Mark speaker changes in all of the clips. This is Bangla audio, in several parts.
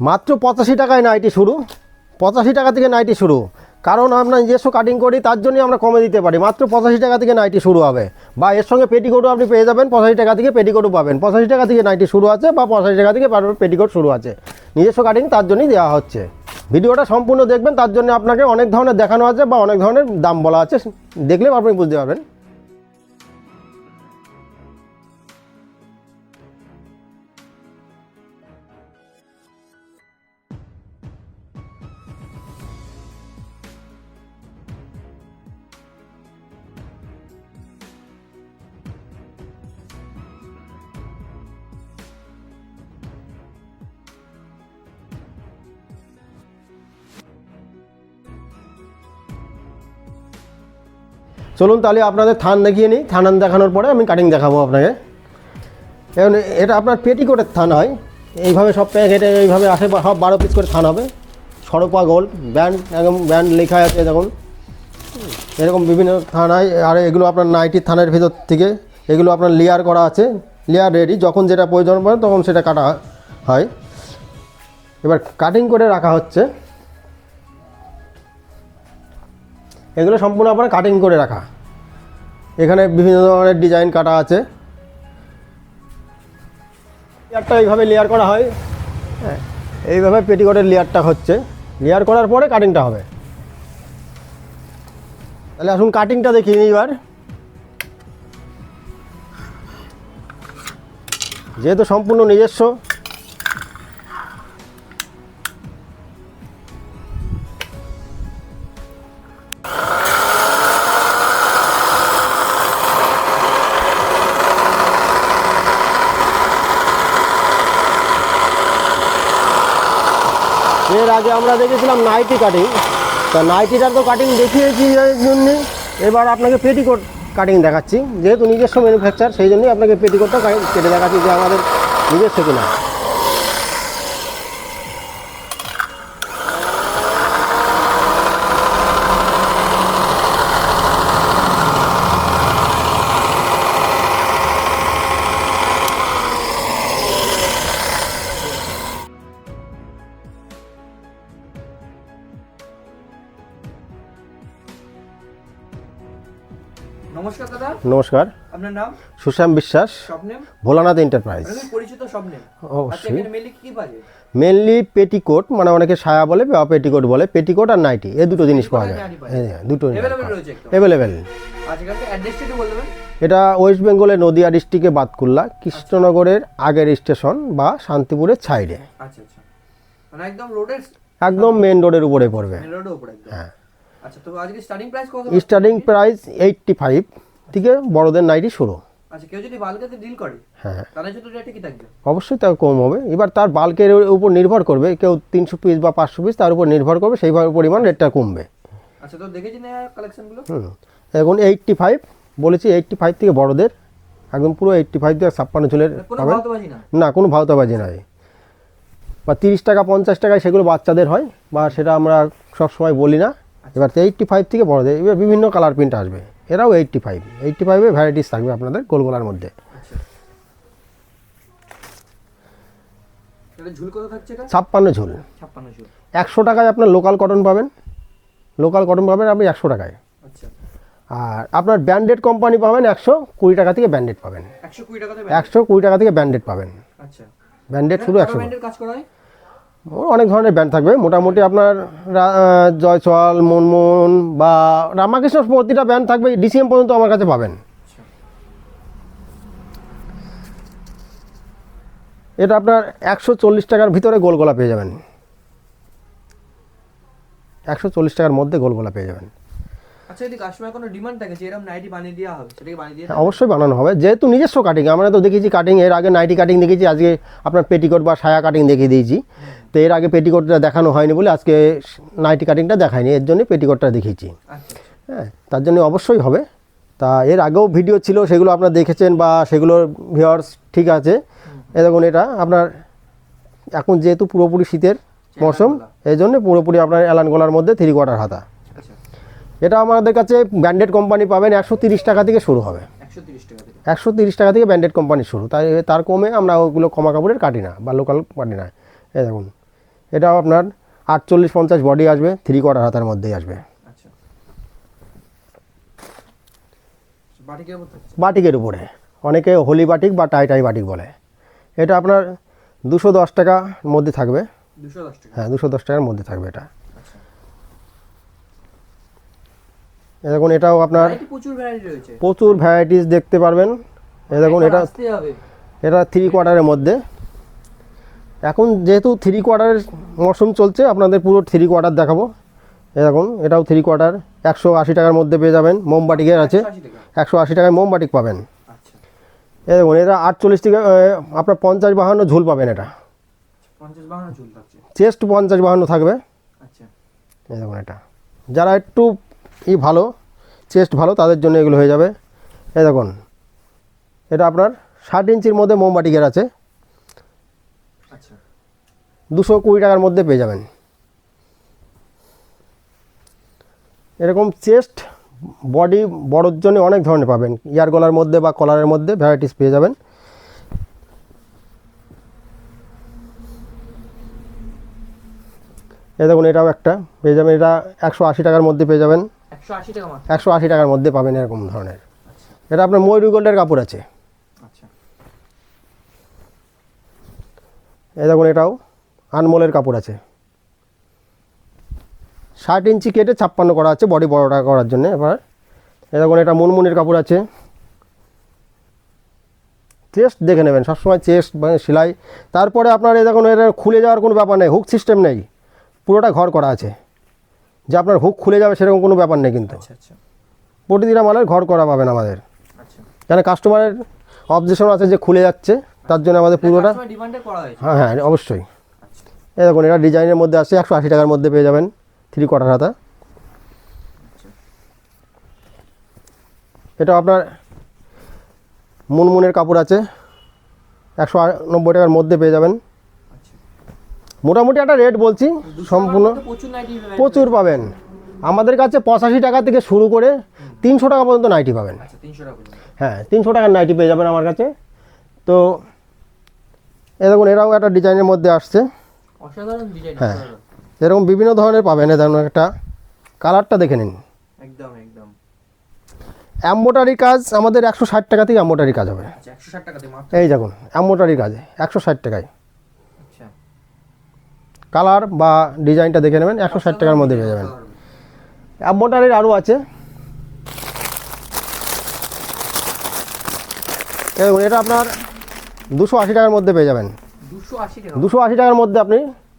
Speaker 1: মাত্র পঁচাশি টাকায় নাইটি শুরু। পঁচাশি টাকা থেকে নাইটি শুরু। কারণ আমরা নিজস্ব কাটিং করি, তার জন্যই আমরা কমে দিতে পারি। মাত্র পঁচাশি টাকা থেকে নাইটি শুরু হবে। বা এর সঙ্গে পেটিকোটও আপনি পেয়ে যাবেন, পঁচাশি টাকা থেকে পেটিকোটও পাবেন। পঁচাশি টাকা থেকে নাইটি শুরু আছে বা পঁচাশি টাকা থেকে পেটিকোট শুরু আছে। নিজস্ব কাটিং তার জন্যই দেওয়া হচ্ছে। ভিডিওটা সম্পূর্ণ দেখবেন, তার জন্য আপনাকে অনেক ধরনের দেখানো আছে বা অনেক ধরনের দাম বলা আছে। দেখলে আপনি বুঝতে পারবেন। চলুন তাহলে আপনাদের থান দেখিয়ে নিই। থানান দেখানোর পরে আমি কাটিং দেখাবো আপনাকে। এখন এটা আপনার পেটিকোটের থান হয়। এইভাবে সব প্যাকেটে এইভাবে আসে, সব বারো পিস করে থান হবে। সরপা গোল ব্যান্ড একদম ব্যান্ড লেখা আছে দেখুন। এরকম বিভিন্ন থানায় আর এগুলো আপনার নাইটি থানের ভিতর থেকে এগুলো আপনার লেয়ার করা আছে। লেয়ার রেডি যখন যেটা প্রয়োজন পড়ে তখন সেটা কাটা হয়। এবার কাটিং করে রাখা হচ্ছে। এগুলো সম্পূর্ণ আপনার কাটিং করে রাখা। এখানে বিভিন্ন ধরনের ডিজাইন কাটা আছে। লেয়ারটা এইভাবে লেয়ার করা হয়। হ্যাঁ এইভাবে পেটিকোটের লেয়ারটা হচ্ছে। লেয়ার করার পরে কাটিংটা হবে। তাহলে আসুন কাটিংটা দেখি এইবার। যেহেতু সম্পূর্ণ নিজস্ব এর আগে আমরা দেখেছিলাম নাইটি কাটিং তা নাইটিটার তো কাটিং দেখিয়েছি এর জন্যে। এবার আপনাকে পেটিকোট কাটিং দেখাচ্ছি। যেহেতু নিজস্ব ম্যানুফ্যাকচার সেই জন্যই আপনাকে পেটিকোটটা কেটে দেখাচ্ছি যে আমাদের নিজস্ব কিনা।
Speaker 2: নমস্কার। আপনার নাম?
Speaker 1: সুশ্যাম বিশ্বাস। ভোলানাথ এন্টারপ্রাইজ।
Speaker 2: পরিচিত আচ্ছা
Speaker 1: অবশ্যই
Speaker 2: কি বাজে
Speaker 1: মেনলি পেটিকোট মানে অনেকে সায়া বলে বা পেটিকোট বলে। পেটিকোট আর নাইটি এই দুটো জিনিস পাওয়া যায়। হ্যাঁ দুটো অ্যাভেলেবেল
Speaker 2: আচ্ছা
Speaker 1: এটা ওয়েস্ট বেঙ্গলের নদিয়া ডিস্ট্রিক্টে বাতকুল্লা কৃষ্ণনগরের আগের স্টেশন বা শান্তিপুরের সাইডে
Speaker 2: আচ্ছা আচ্ছা। মানে একদম
Speaker 1: মেন রোডের উপরে পড়বে। হ্যাঁ।
Speaker 2: আচ্ছা স্টার্টিং প্রাইস
Speaker 1: এইটটি ফাইভ থেকে বড়দের নাইটি শুরু।
Speaker 2: আচ্ছা কেউ যদি বালকাতে ডিল করে
Speaker 1: হ্যাঁ।
Speaker 2: তাহলে জন্য রেটে কি থাকবে?
Speaker 1: অবশ্যই তার কম হবে। এবার তার বাল্কের উপর নির্ভর করবে কেউ তিনশো পিস বা পাঁচশো পিস তার উপর নির্ভর করবে সেইভাবে পরিমাণ রেটটা কমবে।
Speaker 2: আচ্ছা তো দেখেছি না কালেকশনগুলো
Speaker 1: হুম। এখন এইটটি ফাইভ বলেছি এইটটি ফাইভ থেকে বড়দের একদম পুরো এইটটি ফাইভ থেকে ছাপ্পান্ন চুলের
Speaker 2: না?
Speaker 1: কোনো ভাওতাবাজি নয় বা তিরিশ টাকা পঞ্চাশ টাকায় সেগুলো বাচ্চাদের হয় বা সেটা আমরা সব সময় বলি না। এবার এইটটি ফাইভ থেকে বড়দের এবার বিভিন্ন কালার প্রিন্ট আসবে। এরাও এইটটি ফাইভ এইটটি ফাইভে ভ্যারাইটিস থাকবে আপনাদের গোলগোলার মধ্যে।
Speaker 2: আচ্ছা।
Speaker 1: ছাপ্পান্ন ঝুল। একশো টাকায় আপনার লোকাল কটন পাবেন। লোকাল কটন পাবেন আপনি একশো টাকায়।
Speaker 2: আচ্ছা।
Speaker 1: আর আপনার ব্যান্ডেড কোম্পানি পাবেন একশো কুড়ি টাকা থেকে ব্যান্ডেড পাবেন।
Speaker 2: একশো কুড়ি
Speaker 1: একশো কুড়ি টাকা থেকে ব্যান্ডেড পাবেন।
Speaker 2: আচ্ছা।
Speaker 1: ব্যান্ডেড শুধু একশো। অনেক ধরনের ব্যান্ড থাকবে। মোটামুটি আপনার জয়সওয়াল মনমোহন বা রামাকৃষ্ণ প্রতিটা ব্যান্ড থাকবে ডিসিএম পর্যন্ত আমার কাছে পাবেন। এটা আপনার একশো চল্লিশ টাকার ভিতরে গোলগোলা পেয়ে যাবেন। একশো চল্লিশ টাকার মধ্যে গোলগোলা পেয়ে যাবেন।
Speaker 2: আচ্ছা যদি কাস্টমার কোনো ডিমান্ড থাকে যে এরকম নাইটি বানিয়ে দেওয়া হবে সেটাকে বানিয়ে দিয়ে
Speaker 1: হ্যাঁ, অবশ্যই বানানো হবে। যেহেতু নিজস্ব কাটিং আমরা তো দেখেছি কাটিং এর আগে নাইটি কাটিং দেখেছি আজকে আপনার পেটিকোট বা সায়া কাটিং দেখিয়ে দিয়েছি। তো এর আগে পেটিকোটটা দেখানো হয়নি বলে আজকে নাইটি কাটিংটা দেখায়নি এর জন্য পেটিকোটটা দেখিয়েছি।
Speaker 2: আচ্ছা
Speaker 1: হ্যাঁ তার জন্য অবশ্যই হবে। তা এর আগেও ভিডিও ছিল সেগুলো আপনারা দেখেছেন বা সেগুলোর ভিওয়ার্স ঠিক আছে। এ দেখুন এটা আপনার এখন যেহেতু পুরোপুরি শীতের মরশুম এই জন্য পুরোপুরি আপনার অ্যালান গলার মধ্যে থ্রি কোয়ার্টার হাতা।
Speaker 2: আচ্ছা
Speaker 1: এটা আমাদের কাছে ব্র্যান্ডেড কোম্পানি পাবেন একশো তিরিশ টাকা থেকে শুরু হবে।
Speaker 2: একশো তিরিশ টাকা থেকে।
Speaker 1: ব্র্যান্ডেড কোম্পানি শুরু। তাই তার কমে আমরা ওগুলো কমা কাপড়ের কাটি না বা লোকাল কাটি না। এই দেখুন এটাও আপনার আটচল্লিশ পঞ্চাশ বডি আসবে থ্রি কোয়ার্টার হাতার মধ্যেই আসবে।
Speaker 2: আচ্ছা। বাটিকের উপর।
Speaker 1: অনেকে হোলি বাটিক বা টাই টাই বাটিক বলে। এটা আপনার দুশো দশ টাকার মধ্যে থাকবে। হ্যাঁ দুশো দশ টাকার মধ্যে থাকবে এটা
Speaker 2: আচ্ছা
Speaker 1: এ দেখুন এটাও আপনার
Speaker 2: প্রচুর
Speaker 1: ভ্যারাইটিস দেখতে পারবেন। এ দেখুন এটা এটা থ্রি কোয়ার্টারের মধ্যে। এখন যেহেতু থ্রি কোয়ার্টারের মরশুম চলছে আপনাদের পুরো থ্রি কোয়ার্টার দেখাবো। এ দেখুন এটাও থ্রি কোয়ার্টার একশো আশি টাকার মধ্যে পেয়ে যাবেন। মোমবাটিকের আছে। একশো আশি টাকায় মোমবাটিক পাবেন।
Speaker 2: আচ্ছা।
Speaker 1: এ দেখুন এটা আটচল্লিশ থেকে আপনার পঞ্চাশ বাহান্ন ঝুল পাবেন এটা। চেস্ট পঞ্চাশ বাহান্ন থাকবে।
Speaker 2: আচ্ছা।
Speaker 1: দেখুন এটা। যারা একটু ই ভালো চেস্ট ভালো তাদের জন্য এগুলো হয়ে যাবে। এই দেখুন এটা আপনার ষাট ইঞ্চির মধ্যে মোমবাটিকের আছে।
Speaker 2: আচ্ছা।
Speaker 1: দুশো কুড়ি টাকার মধ্যে পেয়ে যাবেন। এরকম চেস্ট বডি বড়োর জন্য অনেক ধরনের পাবেন। ইয়ার গলার মধ্যে বা কলারের মধ্যে ভ্যারাইটিস পেয়ে যাবেন। এ দেখুন এটাও একটা পেয়ে যাবেন। এটা একশো আশি টাকার মধ্যে পেয়ে যাবেন।
Speaker 2: একশো আশি
Speaker 1: টাকার মধ্যে পাবেন এরকম ধরনের।
Speaker 2: আচ্ছা।
Speaker 1: এটা আপনার ময়ূরী গোল্ডের কাপড় আছে।
Speaker 2: আচ্ছা।
Speaker 1: এই দেখুন এটাও আনমোলের কাপড় আছে। ষাট ইঞ্চি কেটে ছাপ্পান্ন করা আছে বডি বড়টা করার জন্য এবার। এই দেখুন এটা মুনমুনির কাপড় আছে। চেস্ট দেখে নেবেন সবসময় চেস্ট মানে সেলাই। তারপরে আপনার এই দেখুন এটা খুলে যাওয়ার কোনো ব্যাপার নেই হুক সিস্টেম নেই। পুরোটা ঘর করা আছে। যে আপনার হুক খুলে যাবে সেরকম কোনো ব্যাপার নেই কিন্তু।
Speaker 2: আচ্ছা আচ্ছা।
Speaker 1: প্রতিদিনা মালের ঘর করা পাবেন আমাদের।
Speaker 2: আচ্ছা।
Speaker 1: কেন কাস্টমারের অবজেকশন আছে যে খুলে যাচ্ছে তার জন্য আমাদের পুরোটা হ্যাঁ হ্যাঁ অবশ্যই। এই দেখুন এটা ডিজাইনের মধ্যে আছে একশো আশি টাকার মধ্যে পেয়ে যাবেন থ্রি কোয়ার্টার হাতা। এটা আপনার মুনমুনের কাপড় আছে একশো নব্বই টাকার মধ্যে পেয়ে যাবেন। মোটামুটি একটা রেট বলছি সম্পূর্ণ।
Speaker 2: প্রচুর
Speaker 1: পাবেন। আমাদের কাছে পঁচাশি টাকা থেকে শুরু করে তিনশো টাকা পর্যন্ত নাইটি পাবেন।
Speaker 2: আচ্ছা।
Speaker 1: হ্যাঁ তিনশো টাকার নাইটি পেয়ে যাবেন আমার কাছে। তো এ দেখুন এরাও একটা ডিজাইনের মধ্যে আসছে। হ্যাঁ। এরকম বিভিন্ন ধরনের পাবেন এ ধরনের একটা। কালারটা দেখে নিন।
Speaker 2: একদম একদম।
Speaker 1: অ্যাম্বোটারি কাজ আমাদের একশো ষাট টাকা থেকে অ্যাম্বোটারি কাজ হবে।
Speaker 2: আচ্ছা
Speaker 1: এই দেখুন অ্যাম্বোটারি কাজ একশো ষাট টাকায়। কালার বা ডিজাইনটা দেখে নেবেন একশো ষাট টাকার মধ্যে পেয়ে যাবেন। অ্যাম্বোটারির আরও আছে। এটা আপনার দুশো আশি টাকার মধ্যে পেয়ে যাবেন।
Speaker 2: দুশো আশি
Speaker 1: টাকার মধ্যে আপনি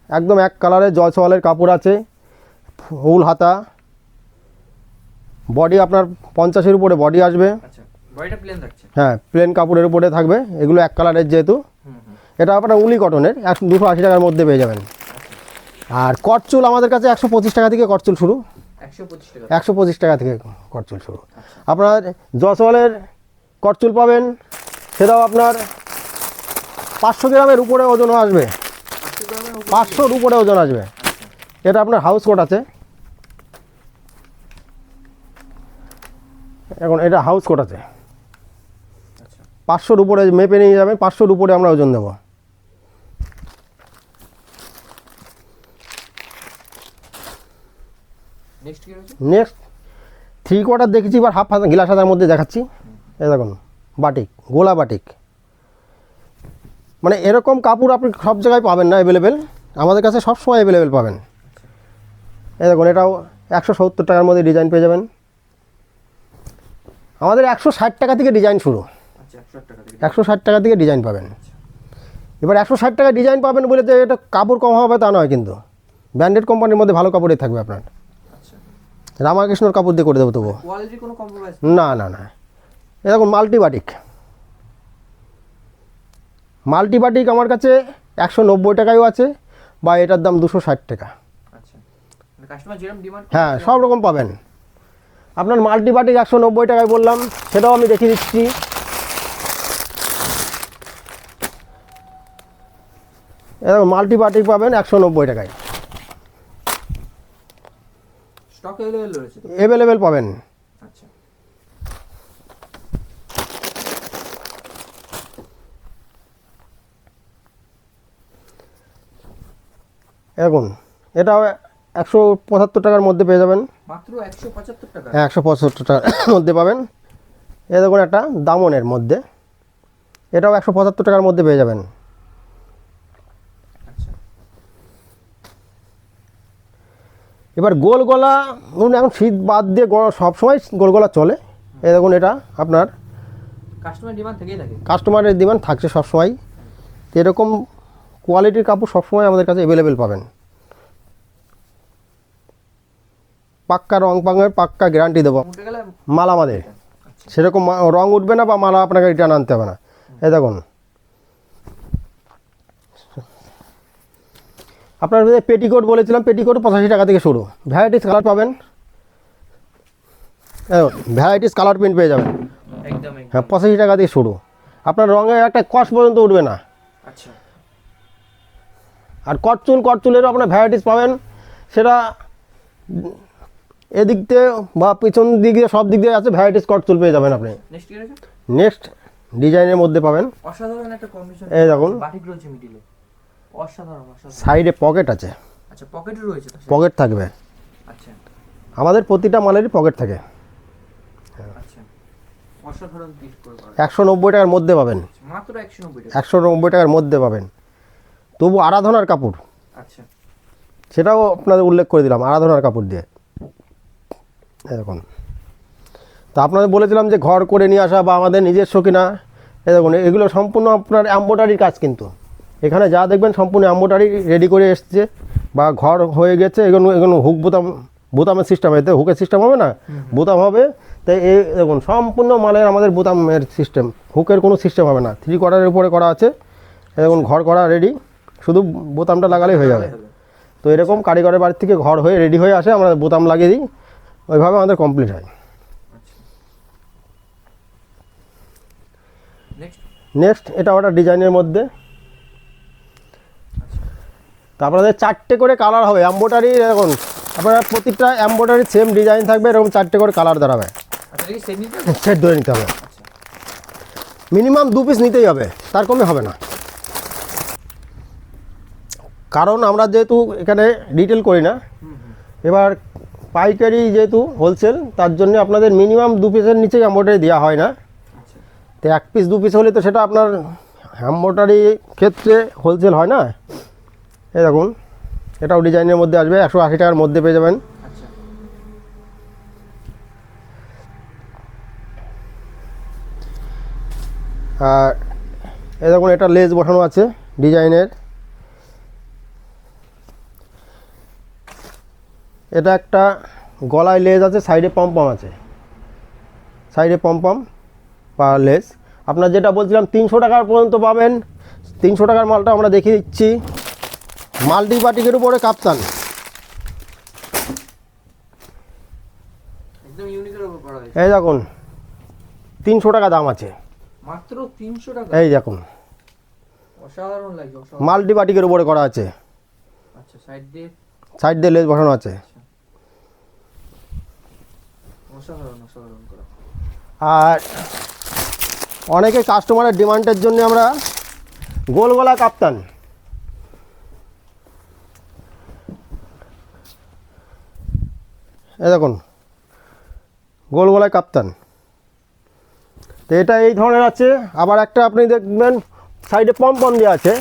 Speaker 1: একদম এক কালারের জল জয়সওয়ালের কাপড় আছে ফুল হাতা। বডি আপনার পঞ্চাশের উপরে বডি আসবে।
Speaker 2: আচ্ছা
Speaker 1: হ্যাঁ প্লেন কাপড়ের উপরে থাকবে। এগুলো এক কালারের যেহেতু। এটা আপনার উলি কটনের একশো দুশো আশি টাকার মধ্যে পেয়ে যাবেন। আর কটচুল আমাদের কাছে একশো পঁচিশ টাকা থেকে কটচুল শুরু।
Speaker 2: একশো পঁচিশ টাকা।
Speaker 1: থেকে কটচুল শুরু। আপনার জয়সওয়ালের কটচুল পাবেন সেটাও আপনার পাঁচশো গ্রামের উপরে ওজনও আসবে। পাঁচশোর উপরে ওজন আসবে। এটা আপনার হাউস কোট আছে। এখন এটা হাউস কোট আছে।
Speaker 2: আচ্ছা।
Speaker 1: পাঁচশোর উপরে মেপে নিয়ে যাবেন পাঁচশোর উপরে আমরা ওজন দেবো।
Speaker 2: নেক্সট
Speaker 1: থ্রি কোয়ার্টার দেখেছি এবার হাফ গিলাস হাতার মধ্যে দেখাচ্ছি। এই দেখুন বাটিক গোলা বাটিক মানে এরকম কাপড় আপনি সব জায়গায় পাবেন না অ্যাভেলেবেল আমাদের কাছে সবসময় অ্যাভেলেবেল পাবেন। এই দেখুন এটাও একশো সত্তর টাকার মধ্যে ডিজাইন পেয়ে যাবেন। আমাদের একশো ষাট টাকা থেকে ডিজাইন শুরু।
Speaker 2: আচ্ছা একশো
Speaker 1: ষাট টাকা থেকে ডিজাইন পাবেন। এবার একশো ষাট টাকা ডিজাইন পাবেন বলে যে এটা কাপড় কম হবে তা নয় কিন্তু। ব্র্যান্ডেড কোম্পানির মধ্যে ভালো কাপড়ই থাকবে আপনার। রামাকৃষ্ণর কাপড় দিয়ে করে দেবো তবু না না না। এরকম মাল্টিবাটিক মাল্টিবাটিক আমার কাছে একশো নব্বই টাকায়ও আছে বা এটার দাম দুশো ষাট টাকা।
Speaker 2: আচ্ছা। মানে
Speaker 1: হ্যাঁ সব রকম পাবেন। আপনার মাল্টিবাটিক একশো নব্বই টাকায় বললাম সেটাও আমি দেখিয়ে দিচ্ছি। এরকম মাল্টিবাটিক পাবেন একশো নব্বই টাকায়।
Speaker 2: স্টক অ্যাভেলেবেল রয়েছে?
Speaker 1: অ্যাভেলেবেল পাবেন।
Speaker 2: আচ্ছা।
Speaker 1: এখন এটা একশো পঁচাত্তর টাকার মধ্যে পেয়ে যাবেন।
Speaker 2: মাত্র একশো পঁচাত্তর টাকা?
Speaker 1: হ্যাঁ একশো পঁচাত্তর টাকার মধ্যে পাবেন। এ দেখুন একটা দামনের মধ্যে। এটাও একশো পঁচাত্তর টাকার মধ্যে পেয়ে যাবেন
Speaker 2: আচ্ছা
Speaker 1: এবার গোল গলা ধরুন এখন শীত বাদ দিয়ে গলা সবসময় গোল গলা চলে। এই দেখুন এটা আপনার।
Speaker 2: কাস্টমার ডিমান্ড থেকেই থাকে।
Speaker 1: কাস্টমারের ডিমান্ড থাকছে সবসময় এরকম কোয়ালিটির কাপড় সবসময় আমাদের কাছে অ্যাভেলেবেল পাবেন। পাক্কা রং পাঙের পাক্কা গ্যারান্টি দেবো। মাল আমাদের।
Speaker 2: আচ্ছা।
Speaker 1: সেরকম রং উঠবে না বা মালা আপনাকে রিটার্ন আনতে হবে না। এই দেখুন। আপনার পেটিকোট বলেছিলাম পেটিকোট পঁচাশি টাকা থেকে শুরু। ভ্যারাইটিস কালার পাবেন। ভ্যারাইটিস কালার প্রিন্ট পেয়ে যাবেন। হ্যাঁ পঁচাশি টাকা থেকে শুরু। আপনার রঙে একটা কস পর্যন্ত উঠবে না।
Speaker 2: আচ্ছা।
Speaker 1: আর কটচুল কটচুলেরও আপনার ভ্যারাইটিস পাবেন। সেটা এদিক দিয়ে বা পিছন দিক দিয়ে সব দিক দিয়ে আছে ভ্যারাইটিস কটচুল পেয়ে যাবেন আপনি।
Speaker 2: নেক্সট
Speaker 1: নেক্সট ডিজাইনের মধ্যে পাবেন।
Speaker 2: অসাধারণ একটা কম্বিনেশন
Speaker 1: এই দেখুন।
Speaker 2: বাটিক রয়েছে মিডিলে অসাধারণ
Speaker 1: সাইডে পকেট আছে।
Speaker 2: আচ্ছা পকেটও রয়েছে
Speaker 1: পকেট থাকবে।
Speaker 2: আচ্ছা।
Speaker 1: আমাদের প্রতিটা মালেরই পকেট থাকে।
Speaker 2: আচ্ছা। অসাধারণ
Speaker 1: একশো নব্বই টাকার মধ্যে পাবেন।
Speaker 2: মাত্র একশো নব্বই টাকা।
Speaker 1: একশো নব্বই টাকার মধ্যে পাবেন। তবু আরাধনার কাপড়।
Speaker 2: আচ্ছা।
Speaker 1: সেটাও আপনাদের উল্লেখ করে দিলাম আরাধনার কাপড় দিয়ে। এরকম তা আপনাদের বলেছিলাম যে ঘর করে নিয়ে আসা বা আমাদের নিজস্ব কিনা এ দেখুন এগুলো সম্পূর্ণ আপনার এম্বোটারির কাজ কিন্তু। এখানে যা দেখবেন সম্পূর্ণ এম্বোটারি রেডি করে এসছে বা ঘর হয়ে গেছে এগুলো এগুলো হুক বোতাম বোতামের সিস্টেম এতে হুকের সিস্টেম হবে না? বোতাম হবে তাই এই দেখুন সম্পূর্ণ মালের আমাদের বোতামের সিস্টেম হুকের কোনো সিস্টেম হবে না। থ্রি কোয়ার্টারের উপরে করা আছে এ দেখুন ঘর করা রেডি শুধু বোতামটা লাগালেই হয়ে যাবে। তো এরকম কারিগরের বাড়ির থেকে ঘর হয়ে রেডি হয়ে আসে আমরা বোতাম লাগিয়ে দিই ওইভাবে আমাদের কমপ্লিট হয়।
Speaker 2: আচ্ছা। নেক্সট
Speaker 1: নেক্সট এটা ওটা ডিজাইনের মধ্যে। তা আপনাদের চারটে করে কালার হবে অ্যাম্বোটারি এখন আপনারা প্রতিটা অ্যাম্বোটারি সেম ডিজাইন থাকবে এরকম চারটে করে কালার দাঁড়াবে।
Speaker 2: আচ্ছা সেট
Speaker 1: ধরে নিতে হবে।
Speaker 2: আচ্ছা
Speaker 1: মিনিমাম দু পিস নিতেই হবে তার কমে হবে না। কারণ আমরা যেহেতু এখানে রিটেল করি না এবার পাইকারি যেহেতু হোলসেল তার জন্য আপনাদের মিনিমাম দু পিসের নিচে অ্যাম্বোটারি দেওয়া হয় না।
Speaker 2: আচ্ছা।
Speaker 1: তো এক পিস দু পিস হলে তো সেটা আপনার হ্যাম্বোটারি ক্ষেত্রে হোলসেল হয় না। এই দেখুন এটাও ডিজাইনের মধ্যে আসবে একশো আশি টাকার মধ্যে পেয়ে যাবেন।
Speaker 2: আচ্ছা।
Speaker 1: আর এই দেখুন এটা লেজ বসানো আছে ডিজাইনের এটা একটা গলায় লেজ আছে সাইডে পম্পম আছে। সাইডে পম্পম বা লেজ আপনার যেটা বলছিলাম তিনশো টাকার পর্যন্ত পাবেন। তিনশো টাকার মালটা আমরা দেখিয়ে দিচ্ছি। উপরে কাপ্তান।
Speaker 2: একদম ইউনিকের উপর হয়েছে।
Speaker 1: এই দেখুন তিনশো টাকা দাম আছে।
Speaker 2: মাত্র তিনশো টাকা?
Speaker 1: এই দেখুন
Speaker 2: অসাধারণ অসাধারণ।
Speaker 1: মাল্টিপাটিকের উপরে করা আছে।
Speaker 2: আচ্ছা সাইড দিয়ে?
Speaker 1: সাইড দিয়ে লেজ বসানো আছে।
Speaker 2: অসাধারণ অসাধারণ করা।
Speaker 1: আর অনেকে কাস্টমারের ডিমান্ডের জন্য আমরা গোল গলা কাপ্তান। এ দেখুন গোল গলায় কাপ্তান তো এটা এই ধরনের আছে। আবার একটা আপনি দেখবেন সাইডে পম্পম দেওয়া আছে।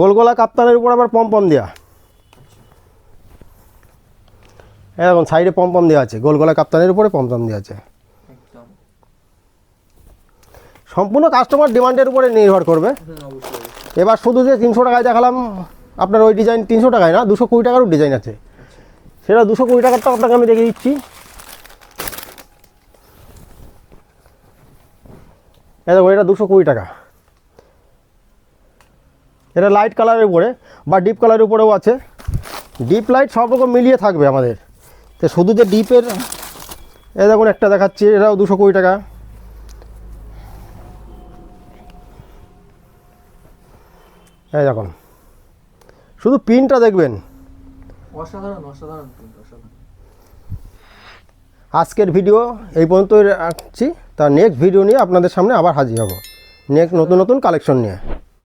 Speaker 1: গোল গলা কাপ্তানের উপর আবার পম্পম দেওয়া দেখুন সাইডে পম্পম দেওয়া আছে। গোল গলা কাপ্তানের উপরে পম্পম দেওয়া আছে। সম্পূর্ণ কাস্টমার ডিমান্ডের উপরে নির্ভর করবে।
Speaker 2: অবশ্যই
Speaker 1: এবার শুধু যে তিনশো টাকায় দেখালাম আপনার ওই ডিজাইন তিনশো টাকায় না দুশো কুড়ি টাকারও ডিজাইন আছে। সেটা দুশো কুড়ি টাকারটা আপনাকে আমি দেখে দিচ্ছি। দেখো, এটা দুশো কুড়ি টাকা। এটা লাইট কালারের উপরে বা ডিপ কালারের উপরেও আছে। ডিপ লাইট সব রকম মিলিয়ে থাকবে আমাদের। তো শুধু যে ডিপের এই দেখুন একটা দেখাচ্ছি, এটাও দুশো কুড়ি টাকা। এই দেখুন। শুধু পিনটা দেখবেন।
Speaker 2: অসাধারণ অসাধারণ অসাধারণ।
Speaker 1: আজকের ভিডিও এই পর্যন্ত রাখছি। তার নেক্সট ভিডিও নিয়ে আপনাদের সামনে আবার হাজির হব। নেক্সট নতুন নতুন কালেকশন নিয়ে।